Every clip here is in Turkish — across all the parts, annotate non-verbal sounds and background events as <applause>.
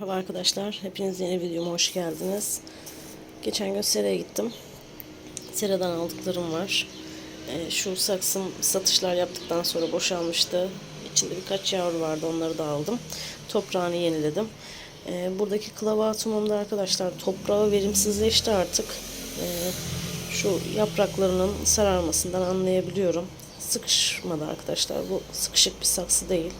Merhaba arkadaşlar. Hepiniz yeni videoma hoş geldiniz. Geçen gün seraya gittim. Seradan aldıklarım var. Ee, şu saksım satışlar yaptıktan sonra boşalmıştı. İçinde birkaç yavru vardı. Onları da aldım. Toprağını yeniledim. Ee, buradaki klavatumumda arkadaşlar toprağı verimsizleşti artık. Ee, şu yapraklarının sararmasından anlayabiliyorum. Sıkışmadı arkadaşlar. Bu sıkışık bir saksı değil.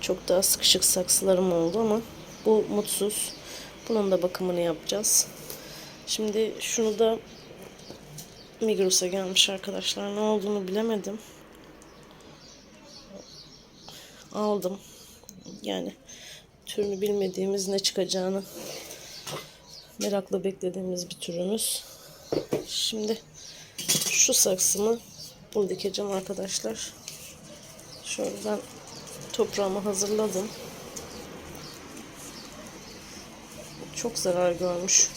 Çok daha sıkışık saksılarım oldu ama bu mutsuz. Bunun da bakımını yapacağız. Şimdi şunu da Migros'a gelmiş arkadaşlar. Ne olduğunu bilemedim. Aldım. Yani türünü bilmediğimiz ne çıkacağını merakla beklediğimiz bir türümüz. Şimdi şu saksımı bunu dikeceğim arkadaşlar. Şöyle ben toprağımı hazırladım. Çok zarar görmüş.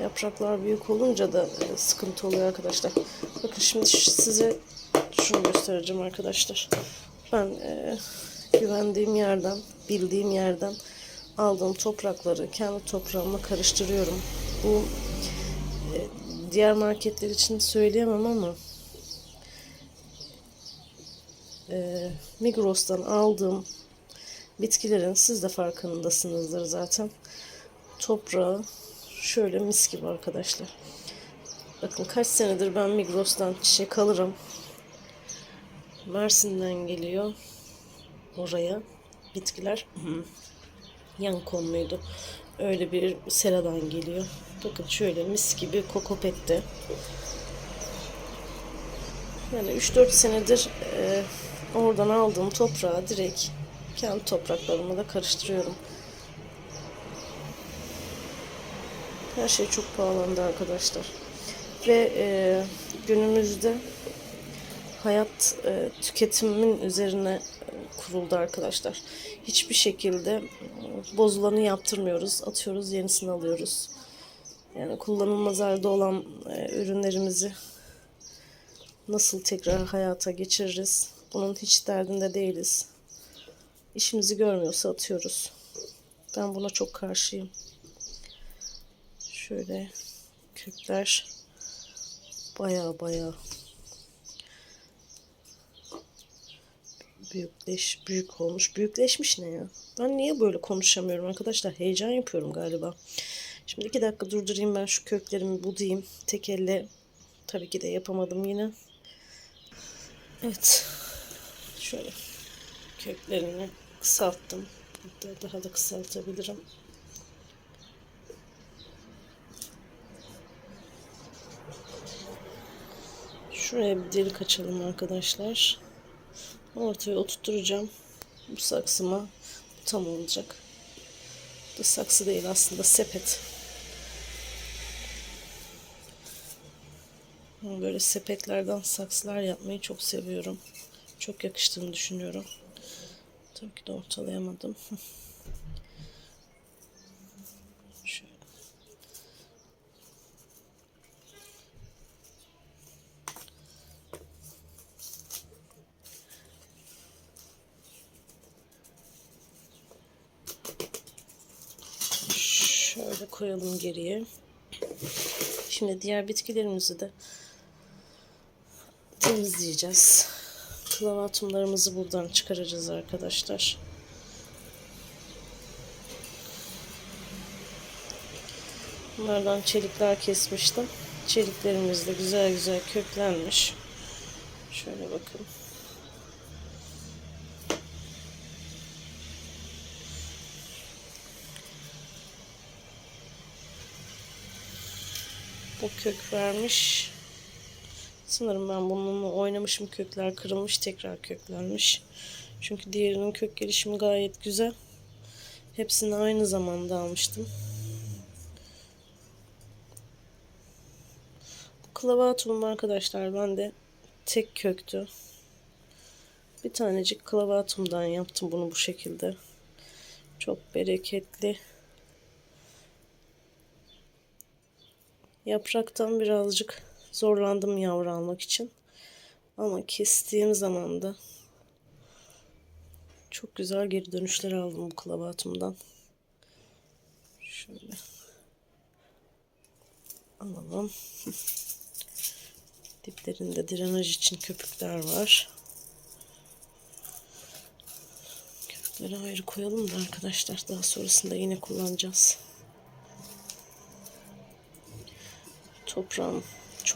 Yapraklar büyük olunca da e, sıkıntı oluyor arkadaşlar. Bakın şimdi size şunu göstereceğim arkadaşlar. Ben e, güvendiğim yerden, bildiğim yerden aldığım toprakları kendi toprağımla karıştırıyorum. Bu e, diğer marketler için söyleyemem ama e, Migros'tan aldığım bitkilerin siz de farkındasınızdır zaten. Toprağı şöyle mis gibi arkadaşlar. Bakın kaç senedir ben Migros'tan çiçek alırım. Mersin'den geliyor oraya bitkiler. Yan konmuydu. Öyle bir seradan geliyor. Bakın şöyle mis gibi kokopette. Yani 3-4 senedir e, oradan aldığım toprağı direkt kendi topraklarıma da karıştırıyorum. Her şey çok pahalandı arkadaşlar. Ve e, günümüzde hayat e, tüketimin üzerine e, kuruldu arkadaşlar. Hiçbir şekilde e, bozulanı yaptırmıyoruz. Atıyoruz yenisini alıyoruz. Yani kullanılmaz halde olan e, ürünlerimizi nasıl tekrar hayata geçiririz? Bunun hiç derdinde değiliz. İşimizi görmüyorsa atıyoruz. Ben buna çok karşıyım. Şöyle kökler baya baya büyükleş büyük olmuş. Büyükleşmiş ne ya? Ben niye böyle konuşamıyorum arkadaşlar? Heyecan yapıyorum galiba. Şimdi iki dakika durdurayım ben şu köklerimi budayım. Tek elle tabii ki de yapamadım yine. Evet. Şöyle köklerini kısalttım. Hatta daha da kısaltabilirim. Şuraya bir delik açalım arkadaşlar. Ortaya oturtturacağım. Bu saksıma tam olacak. Bu saksı değil aslında sepet. Böyle sepetlerden saksılar yapmayı çok seviyorum. Çok yakıştığını düşünüyorum. Tabii ki de ortalayamadım. <laughs> Şöyle. Şöyle koyalım geriye. Şimdi diğer bitkilerimizi de temizleyeceğiz. Klavatumlarımızı buradan çıkaracağız arkadaşlar. Bunlardan çelikler kesmiştim. Çeliklerimiz de güzel güzel köklenmiş. Şöyle bakın. Bu kök vermiş. Sanırım ben bununla oynamışım. Kökler kırılmış. Tekrar köklenmiş. Çünkü diğerinin kök gelişimi gayet güzel. Hepsini aynı zamanda almıştım. Bu klavatum arkadaşlar bende tek köktü. Bir tanecik klavatumdan yaptım bunu bu şekilde. Çok bereketli. Yapraktan birazcık zorlandım yavru almak için. Ama kestiğim zaman da Çok güzel geri dönüşler aldım bu klavatımdan. Şöyle. Alalım. <laughs> Diplerinde drenaj için köpükler var. Köpükleri ayrı koyalım da arkadaşlar daha sonrasında yine kullanacağız. Toprağım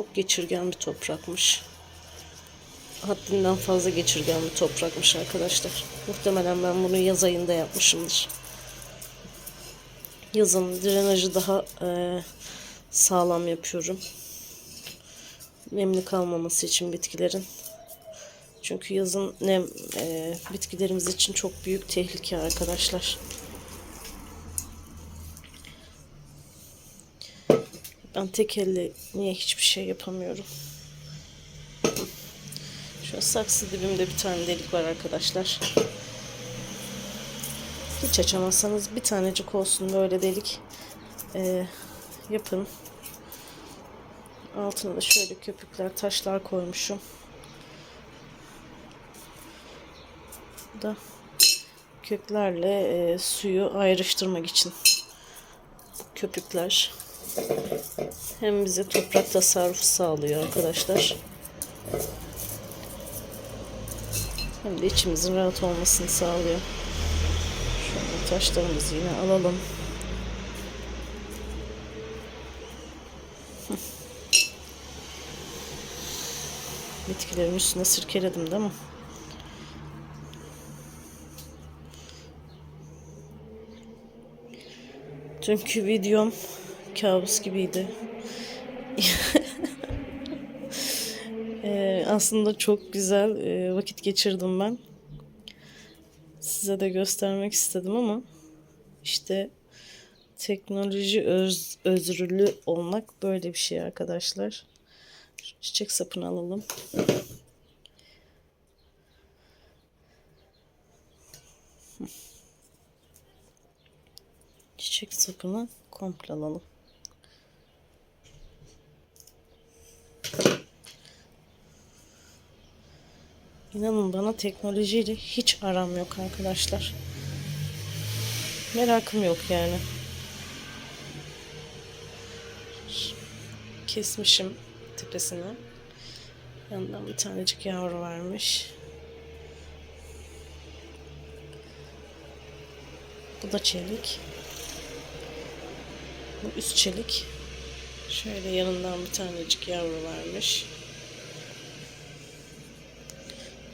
çok geçirgen bir toprakmış. Haddinden fazla geçirgen bir toprakmış arkadaşlar. Muhtemelen ben bunu yaz ayında yapmışımdır. Yazın drenajı daha e, sağlam yapıyorum. Nemli kalmaması için bitkilerin. Çünkü yazın nem e, bitkilerimiz için çok büyük tehlike arkadaşlar. Ben tek elle niye hiçbir şey yapamıyorum. Şu saksı dibimde bir tane delik var arkadaşlar. Hiç açamazsanız bir tanecik olsun böyle delik e, yapın. Altına da şöyle köpükler, taşlar koymuşum. Da köklerle e, suyu ayrıştırmak için köpükler. Hem bize toprak tasarrufu sağlıyor arkadaşlar. Hem de içimizin rahat olmasını sağlıyor. Şöyle taşlarımızı yine alalım. Bitkilerin üstüne sirkeledim değil mi? Çünkü videom kabus gibiydi. Ee, aslında çok güzel e, vakit geçirdim ben. Size de göstermek istedim ama işte teknoloji öz, özürlü olmak böyle bir şey arkadaşlar. Çiçek sapını alalım. Çiçek sapını komple alalım. İnanın bana teknolojiyle hiç aram yok arkadaşlar. Merakım yok yani. Kesmişim tepesini. Yandan bir tanecik yavru varmış. Bu da çelik. Bu üst çelik. Şöyle yanından bir tanecik yavru varmış.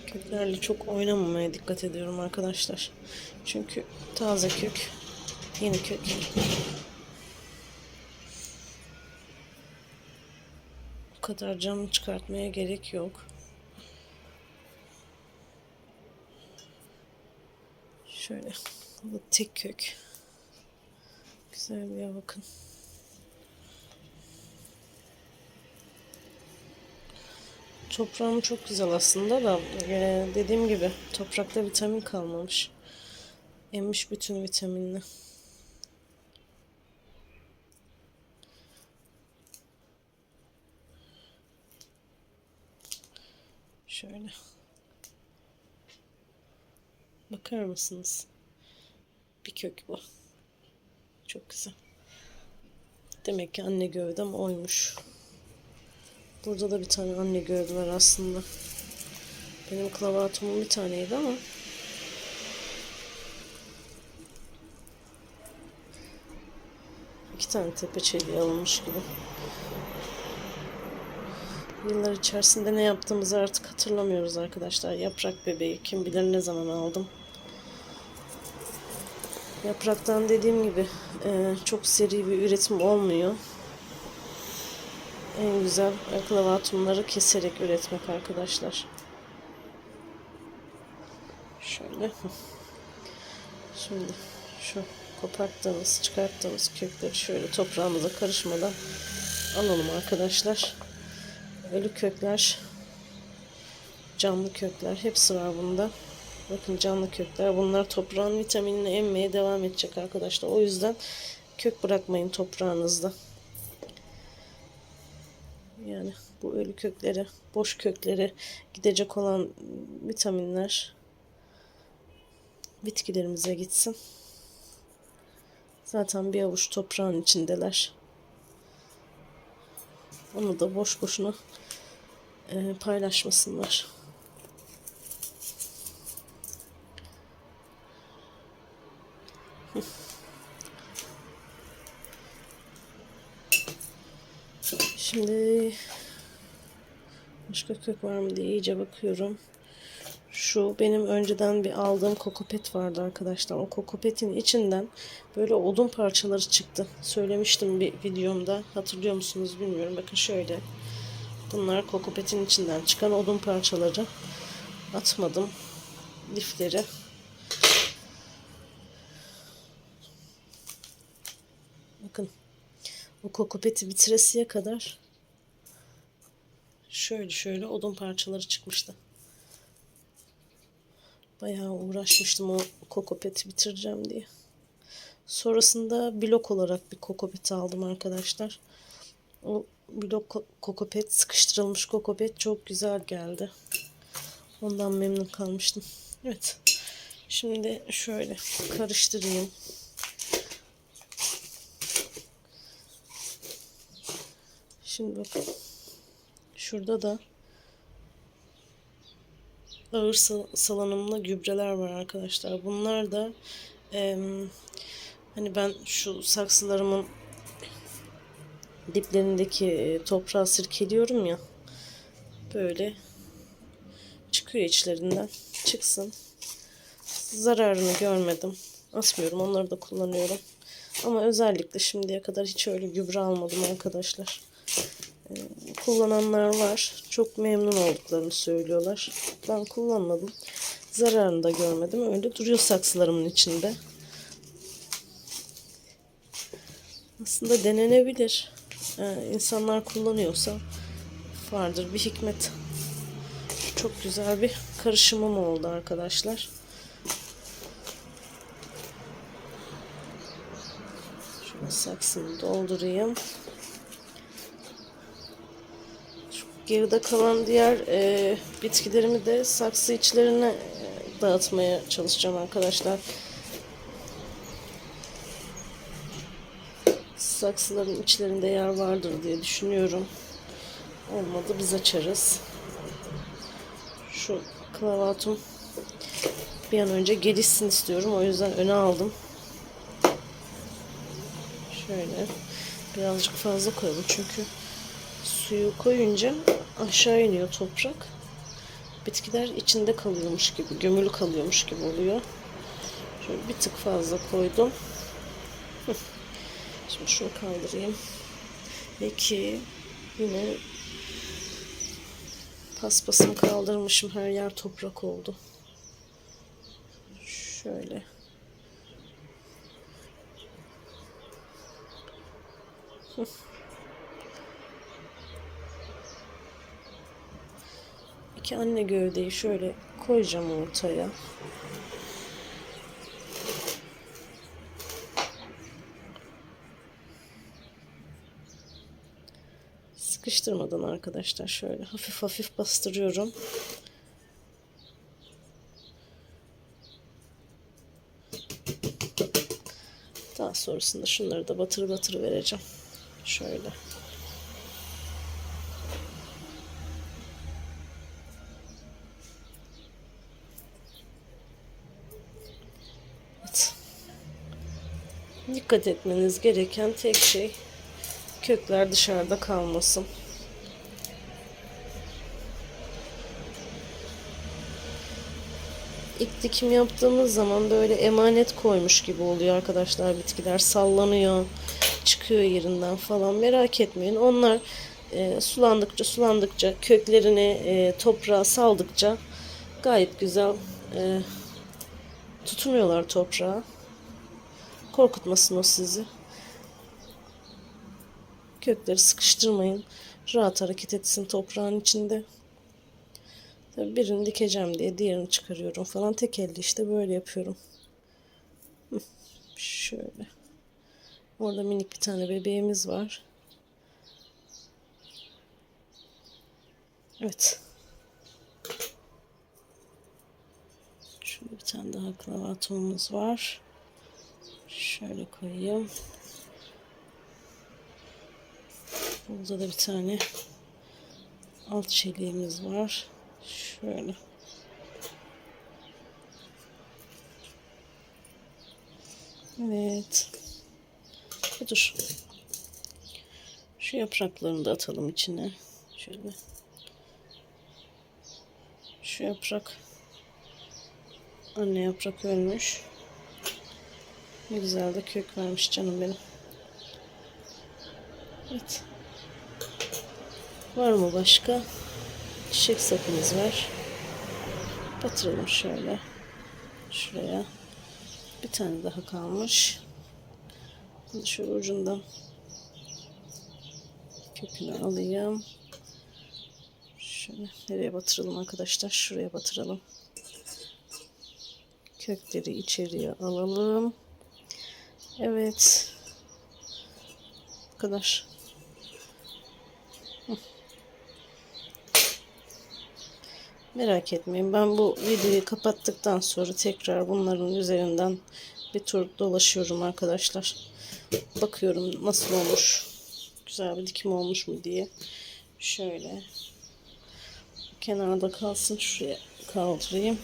Köklerle çok oynamamaya dikkat ediyorum arkadaşlar. Çünkü taze kök, yeni kök. Bu kadar cam çıkartmaya gerek yok. Şöyle, bu tek kök. Güzel bir bakın. Toprağım çok güzel aslında da e, dediğim gibi toprakta vitamin kalmamış. Emmiş bütün vitaminini. Şöyle. Bakar mısınız? Bir kök bu. Çok güzel. Demek ki anne gövdem oymuş. Burada da bir tane anne gövde var aslında. Benim klavatımın bir taneydi ama iki tane tepe çeliği alınmış gibi. Yıllar içerisinde ne yaptığımızı artık hatırlamıyoruz arkadaşlar. Yaprak bebeği kim bilir ne zaman aldım. Yapraktan dediğim gibi e, çok seri bir üretim olmuyor. En güzel klavatumları keserek üretmek arkadaşlar. Şöyle. Şimdi şu koparttığımız, çıkarttığımız kökleri şöyle toprağımıza karışmadan alalım arkadaşlar. Ölü kökler, canlı kökler hepsi var bunda. Bakın canlı kökler. Bunlar toprağın vitaminini emmeye devam edecek arkadaşlar. O yüzden kök bırakmayın toprağınızda. Yani bu ölü kökleri, boş kökleri gidecek olan vitaminler bitkilerimize gitsin. Zaten bir avuç toprağın içindeler. Onu da boş boşuna e, paylaşmasınlar. Şimdi başka kök var mı diye iyice bakıyorum. Şu benim önceden bir aldığım kokopet vardı arkadaşlar. O kokopetin içinden böyle odun parçaları çıktı. Söylemiştim bir videomda. Hatırlıyor musunuz bilmiyorum. Bakın şöyle. Bunlar kokopetin içinden çıkan odun parçaları. Atmadım. Lifleri. Bakın. O kokopeti bitiresiye kadar şöyle şöyle odun parçaları çıkmıştı. Bayağı uğraşmıştım o kokopeti bitireceğim diye. Sonrasında blok olarak bir kokopet aldım arkadaşlar. O blok ko- kokopet, sıkıştırılmış kokopet çok güzel geldi. Ondan memnun kalmıştım. Evet. Şimdi şöyle karıştırayım. Şimdi bakın. Şurada da ağır sal- salınımlı gübreler var arkadaşlar. Bunlar da em, hani ben şu saksılarımın diplerindeki e, toprağı sirkeliyorum ya böyle çıkıyor içlerinden çıksın. Zararını görmedim asmıyorum onları da kullanıyorum. Ama özellikle şimdiye kadar hiç öyle gübre almadım arkadaşlar kullananlar var çok memnun olduklarını söylüyorlar ben kullanmadım zararını da görmedim öyle duruyor saksılarımın içinde aslında denenebilir ee, insanlar kullanıyorsa vardır bir hikmet. Çok güzel bir karışımım oldu arkadaşlar. Şöyle saksını doldurayım. Şu geride kalan diğer e, bitkilerimi de saksı içlerine e, dağıtmaya çalışacağım arkadaşlar. saksıların içlerinde yer vardır diye düşünüyorum. Olmadı biz açarız. Şu klavatum bir an önce gelişsin istiyorum. O yüzden öne aldım. Şöyle birazcık fazla koyalım çünkü suyu koyunca aşağı iniyor toprak. Bitkiler içinde kalıyormuş gibi, gömülü kalıyormuş gibi oluyor. Şöyle bir tık fazla koydum. <laughs> Şimdi şunu kaldırayım. Ve ki yine paspasımı kaldırmışım. Her yer toprak oldu. Şöyle. İki anne gövdeyi şöyle koyacağım ortaya. Sıkıştırmadan arkadaşlar şöyle hafif hafif bastırıyorum. Daha sonrasında şunları da batır batır vereceğim. Şöyle. Dikkat etmeniz gereken tek şey kökler dışarıda kalmasın. İlk dikim yaptığımız zaman böyle emanet koymuş gibi oluyor arkadaşlar. Bitkiler sallanıyor çıkıyor yerinden falan. Merak etmeyin. Onlar e, sulandıkça sulandıkça köklerini e, toprağa saldıkça gayet güzel e, tutunuyorlar toprağa korkutmasın o sizi kökleri sıkıştırmayın rahat hareket etsin toprağın içinde Tabii birini dikeceğim diye diğerini çıkarıyorum falan. Tek elde işte böyle yapıyorum. Şöyle. Orada minik bir tane bebeğimiz var. Evet. Şimdi bir tane daha klavatımız var. Şöyle koyayım. Burada da bir tane alt çeliğimiz var. Şöyle. Evet. Dur. Şu yapraklarını da atalım içine. Şöyle. Şu yaprak. Anne yaprak ölmüş. Ne güzel de kök vermiş canım benim. Evet. Var mı başka? Çiçek sapımız var. Batıralım şöyle. Şuraya. Bir tane daha kalmış. Şimdi şöyle ucundan kökünü alayım. Şöyle nereye batıralım arkadaşlar? Şuraya batıralım. Kökleri içeriye alalım. Evet. Bu kadar. Merak etmeyin. Ben bu videoyu kapattıktan sonra tekrar bunların üzerinden bir tur dolaşıyorum arkadaşlar. Bakıyorum nasıl olmuş. Güzel bir dikim olmuş mu diye. Şöyle. Kenarda kalsın. Şuraya kaldırayım.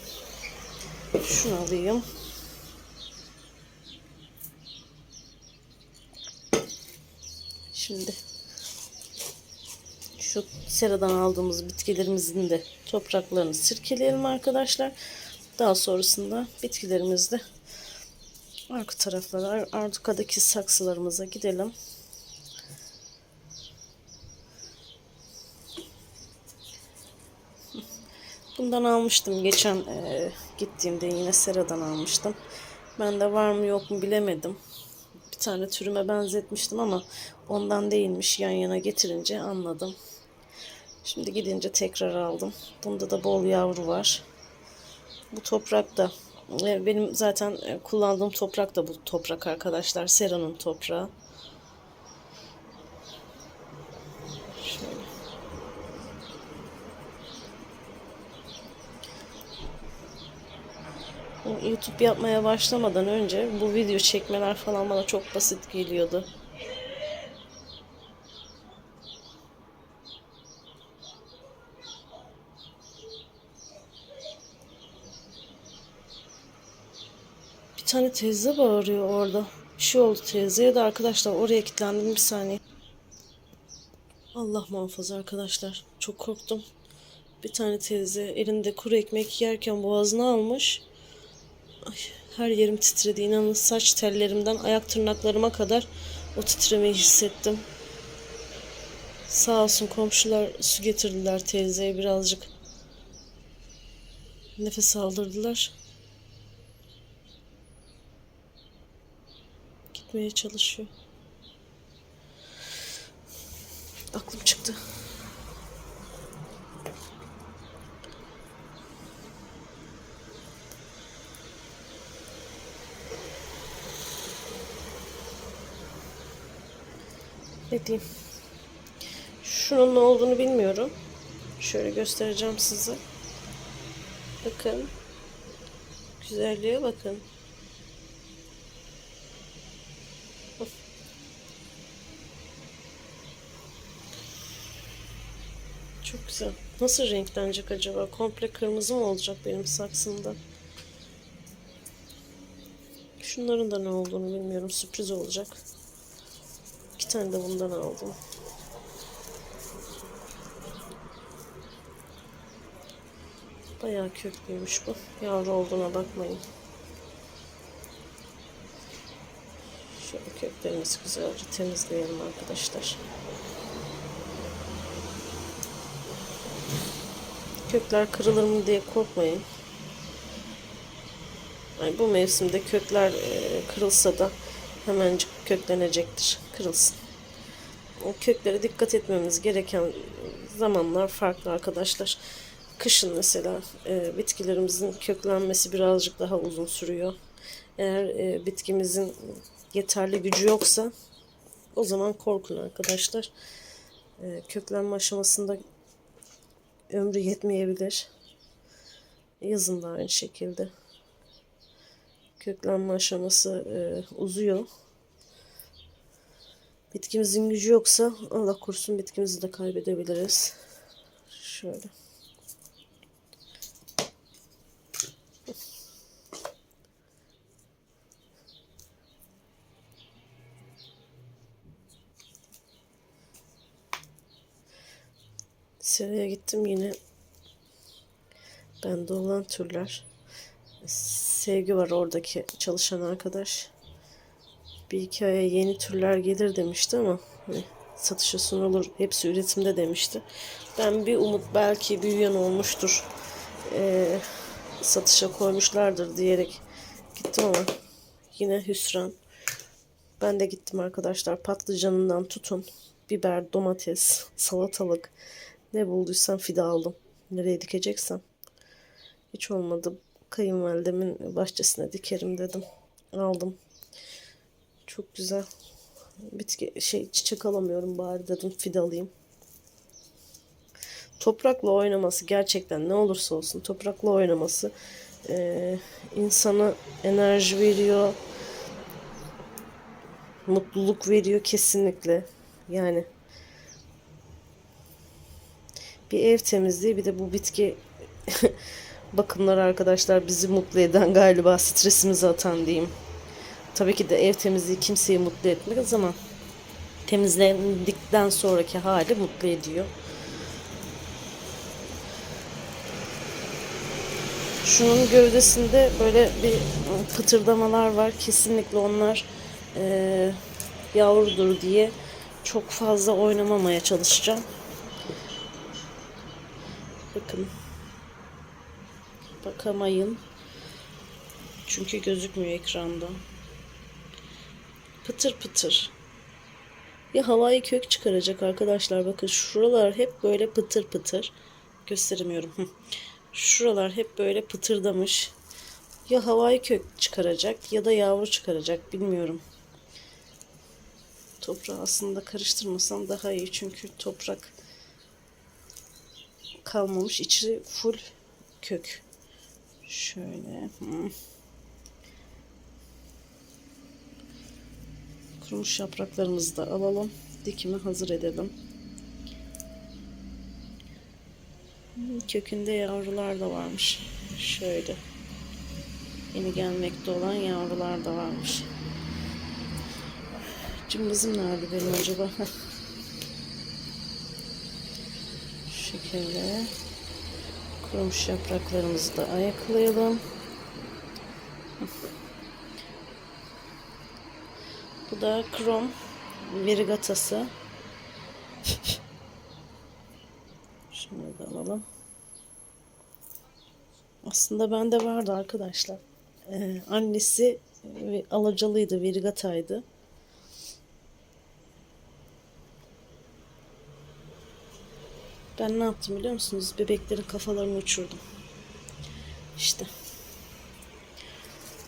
Şunu alayım. Şimdi şu seradan aldığımız bitkilerimizin de topraklarını sirkeleyelim arkadaşlar. Daha sonrasında bitkilerimizde arka taraflara, arkadaki saksılarımıza gidelim. Bundan almıştım geçen e, gittiğimde yine seradan almıştım. Ben de var mı yok mu bilemedim. Tane türüme benzetmiştim ama ondan değilmiş. Yan yana getirince anladım. Şimdi gidince tekrar aldım. Bunda da bol yavru var. Bu toprak da e, benim zaten e, kullandığım toprak da bu toprak arkadaşlar. Sera'nın toprağı. YouTube yapmaya başlamadan önce bu video çekmeler falan bana çok basit geliyordu. Bir tane teyze bağırıyor orada. Bir şey oldu teyzeye de arkadaşlar oraya kilitlendim bir saniye. Allah muhafaza arkadaşlar. Çok korktum. Bir tane teyze elinde kuru ekmek yerken boğazına almış. Ay, her yerim titredi. İnanın saç tellerimden ayak tırnaklarıma kadar o titremeyi hissettim. Sağ olsun komşular su getirdiler teyzeye birazcık. Nefes aldırdılar. Gitmeye çalışıyor. Aklım çıktı. Ne diyeyim? Şunun ne olduğunu bilmiyorum. Şöyle göstereceğim size. Bakın. Güzelliğe bakın. Çok güzel. Nasıl renklenecek acaba? Komple kırmızı mı olacak benim saksımda? Şunların da ne olduğunu bilmiyorum. Sürpriz olacak. Tane de bundan aldım. Bayağı köklüymüş bu. Yavru olduğuna bakmayın. Şöyle köklerimizi güzelce temizleyelim arkadaşlar. Kökler kırılır mı diye korkmayın. Yani bu mevsimde kökler e, kırılsa da hemencik köklenecektir. Kırılsın. Köklere dikkat etmemiz gereken zamanlar farklı arkadaşlar. Kışın mesela e, bitkilerimizin köklenmesi birazcık daha uzun sürüyor. Eğer e, bitkimizin yeterli gücü yoksa o zaman korkun arkadaşlar. E, köklenme aşamasında ömrü yetmeyebilir. Yazın da aynı şekilde. Köklenme aşaması e, uzuyor. Bitkimizin gücü yoksa Allah korusun bitkimizi de kaybedebiliriz. Şöyle. Seraya gittim yine bende olan türler. Sevgi var oradaki çalışan arkadaş. Bir iki aya yeni türler gelir demişti ama hani satışa sunulur hepsi üretimde demişti. Ben bir umut belki büyüyen olmuştur. Ee, satışa koymuşlardır diyerek gittim ama yine hüsran. Ben de gittim arkadaşlar patlıcanından tutun biber, domates, salatalık ne bulduysam fide aldım. Nereye dikeceksem. Hiç olmadı. Kayınvalidemin bahçesine dikerim dedim. Aldım. Çok güzel. Bitki şey çiçek alamıyorum bari dedim fide alayım. Toprakla oynaması gerçekten ne olursa olsun toprakla oynaması eee insana enerji veriyor. Mutluluk veriyor kesinlikle. Yani bir ev temizliği bir de bu bitki <laughs> bakımları arkadaşlar bizi mutlu eden galiba stresimizi atan diyeyim. Tabii ki de ev temizliği kimseyi mutlu etmez ama temizlendikten sonraki hali mutlu ediyor. Şunun gövdesinde böyle bir pıtırdamalar var. Kesinlikle onlar eee yavrudur diye çok fazla oynamamaya çalışacağım. Bakın. Bakamayın. Çünkü gözükmüyor ekranda. Pıtır pıtır. Ya havai kök çıkaracak arkadaşlar. Bakın şuralar hep böyle pıtır pıtır. Gösteremiyorum. <laughs> Şuralar hep böyle pıtırdamış. Ya havai kök çıkaracak ya da yavru çıkaracak. Bilmiyorum. Toprağı aslında karıştırmasam daha iyi. Çünkü toprak kalmamış. içi full kök. Şöyle. Hı. Kurumuş yapraklarımızı da alalım. Dikime hazır edelim. Kökünde yavrular da varmış. Şöyle. Yeni gelmekte olan yavrular da varmış. Cımbızım nerede benim acaba? <laughs> Şu şekilde kurumuş yapraklarımızı da ayaklayalım. Bu da krom verigatası. Şunu da alalım. Aslında bende vardı arkadaşlar. Ee, annesi e, alacalıydı, verigataydı. Ben ne yaptım biliyor musunuz? Bebeklerin kafalarını uçurdum. İşte.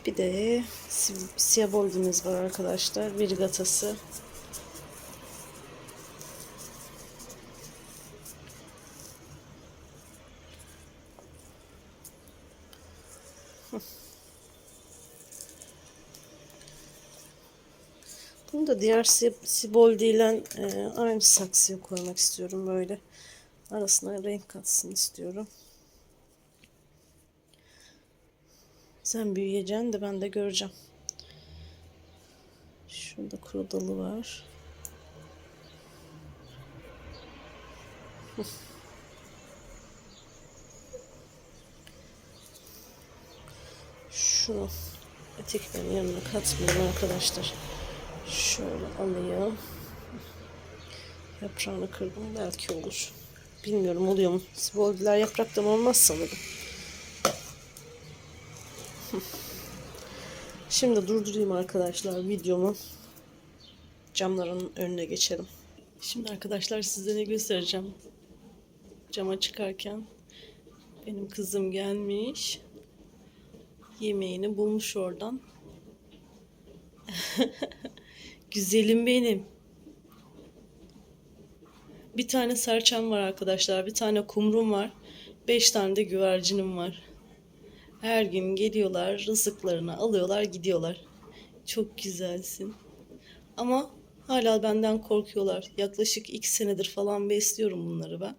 Bir de si- siyaboldimiz var arkadaşlar. Virgatası. Bunu da diğer si- siboldi ile e, aynı saksıya koymak istiyorum böyle. Arasına renk katsın istiyorum. Sen büyüyeceksin de ben de göreceğim. Şurada kuru dalı var. Şunu eteklerin yanına katmayayım arkadaşlar. Şöyle alayım. Yaprağını kırdım belki olur. Bilmiyorum oluyor mu? Siboldiler yapraktan olmaz sanırım. Şimdi durdurayım arkadaşlar videomu. Camların önüne geçelim. Şimdi arkadaşlar size ne göstereceğim. Cama çıkarken benim kızım gelmiş. Yemeğini bulmuş oradan. <laughs> Güzelim benim. Bir tane serçem var arkadaşlar. Bir tane kumrum var. Beş tane de güvercinim var. Her gün geliyorlar, rızıklarını alıyorlar, gidiyorlar. Çok güzelsin. Ama hala benden korkuyorlar. Yaklaşık iki senedir falan besliyorum bunları ben.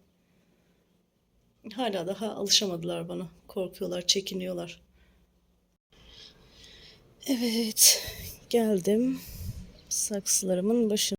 Hala daha alışamadılar bana. Korkuyorlar, çekiniyorlar. Evet, geldim saksılarımın başına.